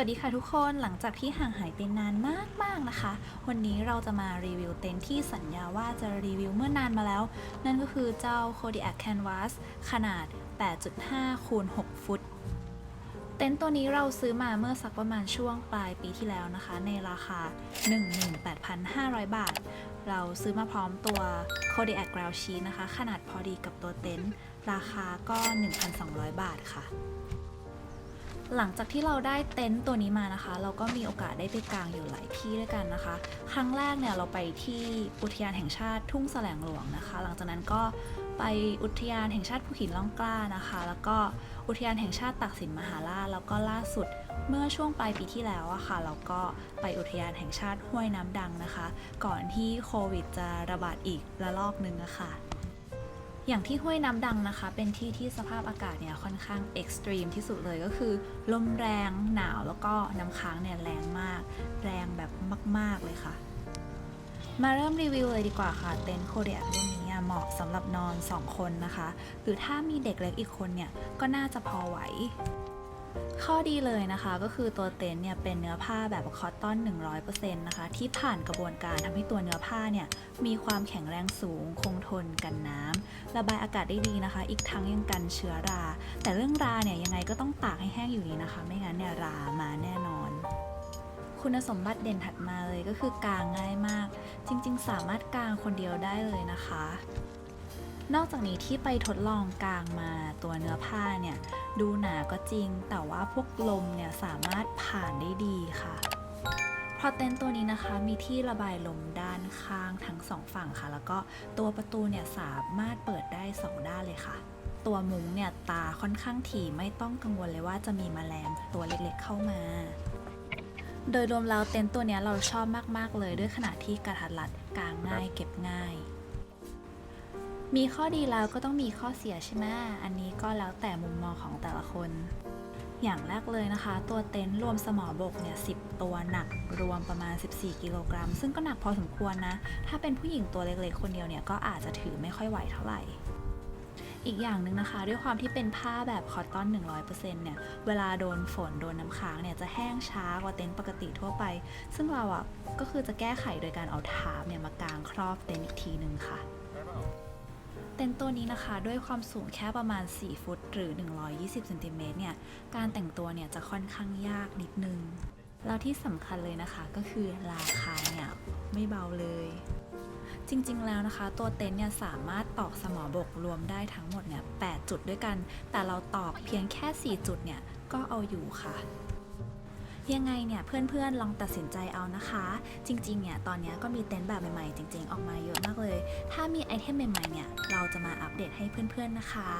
วัสดีค่ะทุกคนหลังจากที่ห่างหายไปนานมากๆนะคะ วันนี้เราจะมารีวิวเต็นท์ที่สัญญาว่าจะรีวิวเมื่อนานมาแล้ว นั่นก็คือเจ้า Kodiak Canvas ขนาด 8.5คูณ6ฟุต เต็นท์ตัวนี้เราซื้อมาเมื่อสักประมาณช่วงปลายปีที่แล้วนะคะ ในราคา 18,500 บาท เราซื้อมาพร้อมตัว Kodiak Ground Sheet นะคะ ขนาดพอดีกับตัวเต็นท์ราคาก็ 1,200 บาทค่ะ หลังจากที่เราได้เต็นท์ตัวนี้มานะคะ เราก็มีโอกาสได้ไปกางอยู่หลายที่ด้วยกันนะคะ ครั้งแรกเนี่ยเราไปที่อุทยานแห่งชาติทุ่งแสลงหลวงนะคะ หลังจากนั้นก็ไปอุทยานแห่งชาติภูหินล่องกล้านะคะ แล้วก็อุทยานแห่งชาติตากสินมหาราชแล้วก็ล่าสุดเมื่อช่วงปลายปีที่แล้วอะค่ะ เราก็ไปอุทยานแห่งชาติห้วยน้ำดังนะคะ ก่อนที่โควิดจะระบาดอีกระลอกนึงอะค่ะ อย่างที่ห้วยน้ำดังนะคะ เป็นที่ที่สภาพอากาศเนี่ยค่อนข้างเอ็กซ์ตรีมที่สุดเลยก็คือ ลมแรงหนาวแล้วก็น้ำค้างเนี่ยแรงมาก แรงแบบมาก ๆ เลยค่ะ มาเริ่มรีวิวเลยดีกว่าค่ะ เต็นท์โคเดียรุ่นนี้เหมาะสำหรับนอน 2 คนนะคะ หรือถ้ามีเด็กเล็กอีกคนเนี่ย ก็น่าจะพอไหว ข้อดีเลยนะคะก็คือตัวเต็นท์เนี่ยเป็นเนื้อผ้าแบบคอตตอน 100%นะคะที่ผ่านกระบวนการทำให้ตัวเนื้อผ้าเนี่ยมีความแข็งแรงสูง คงทนกันน้ำระบายอากาศได้ดีนะคะ อีกทั้งยังกันเชื้อรา แต่เรื่องราเนี่ยยังไงก็ต้องตากให้แห้งอยู่ดีนะคะ ไม่งั้นเนี่ยรามาแน่นอน คุณสมบัติเด่นถัดมาเลยก็คือกางง่ายมาก จริง ๆ สามารถกางคนเดียวได้เลยนะคะ นอกจากนี้ที่ไปทดลองกางมาตัวเนื้อผ้าเนี่ย ดูหนาก็จริง แต่ว่าพวกลมเนี่ยสามารถผ่านได้ดีค่ะเพราะเต็นท์ตัวนี้นะคะมีที่ระบายลมด้านข้างทั้งสองฝั่งค่ะ แล้วก็ตัวประตูเนี่ยสามารถเปิดได้สองด้านเลยค่ะ ตัวมุ้งเนี่ยตาค่อนข้างถี่ไม่ต้องกังวลเลยว่าจะมีแมลงตัวเล็กๆเข้ามา โดยรวมแล้วเต็นท์ตัวนี้เราชอบมากๆเลยด้วยขนาดที่กระทัดรัดกางง่ายเก็บง่าย มีข้อดีแล้วก็ต้องมีข้อเสียใช่ไหมอันนี้ก็แล้วแต่มุมมองของแต่ละคน อย่างแรกเลยนะคะ ตัวเต็นท์รวมสมอบกเนี่ย10ตัวหนักรวมประมาณ 14 กิโลกรัม ซึ่งก็หนักพอสมควรนะ ถ้าเป็นผู้หญิงตัวเล็กๆ คนเดียวเนี่ยก็อาจจะถือไม่ค่อยไหวเท่าไหร่อีกอย่างหนึ่งนะคะ ด้วยความที่เป็นผ้าแบบคอตตอน 100%เนี่ย เวลาโดนฝนโดนน้ำค้างเนี่ย จะแห้งช้ากว่าเต็นท์ปกติทั่วไป ซึ่งเราอะก็คือจะแก้ไขโดยการเอาทาร์ปเนี่ยมากางครอบเต็นท์อีกทีหนึ่งค่ะ เต็นท์ตัวนี้นะคะด้วยความสูงแค่ประมาณ 4 ฟุต หรือ 120เซนติเมตรเนี่ย การแต่งตัวเนี่ยจะค่อนข้างยากนิดนึง แล้วที่สำคัญเลยนะคะก็คือราคาเนี่ยไม่เบาเลย จริงๆแล้วนะคะ ตัวเต็นท์เนี่ยสามารถตอกสมอบกรวมได้ทั้งหมดเนี่ย8จุดด้วยกัน แต่เราตอกเพียงแค่ 4 จุดเนี่ยก็เอาอยู่ค่ะ ยังไงเนี่ยเพื่อนๆลองตัดสินใจเอานะคะ จริงๆเนี่ยตอนนี้ก็มีเต็นท์แบบใหม่ๆจริงๆ ออกมาเยอะมากเลย ถ้ามีไอเทมใหม่ๆเนี่ยเราจะมาอัปเดตให้เพื่อนๆนะคะ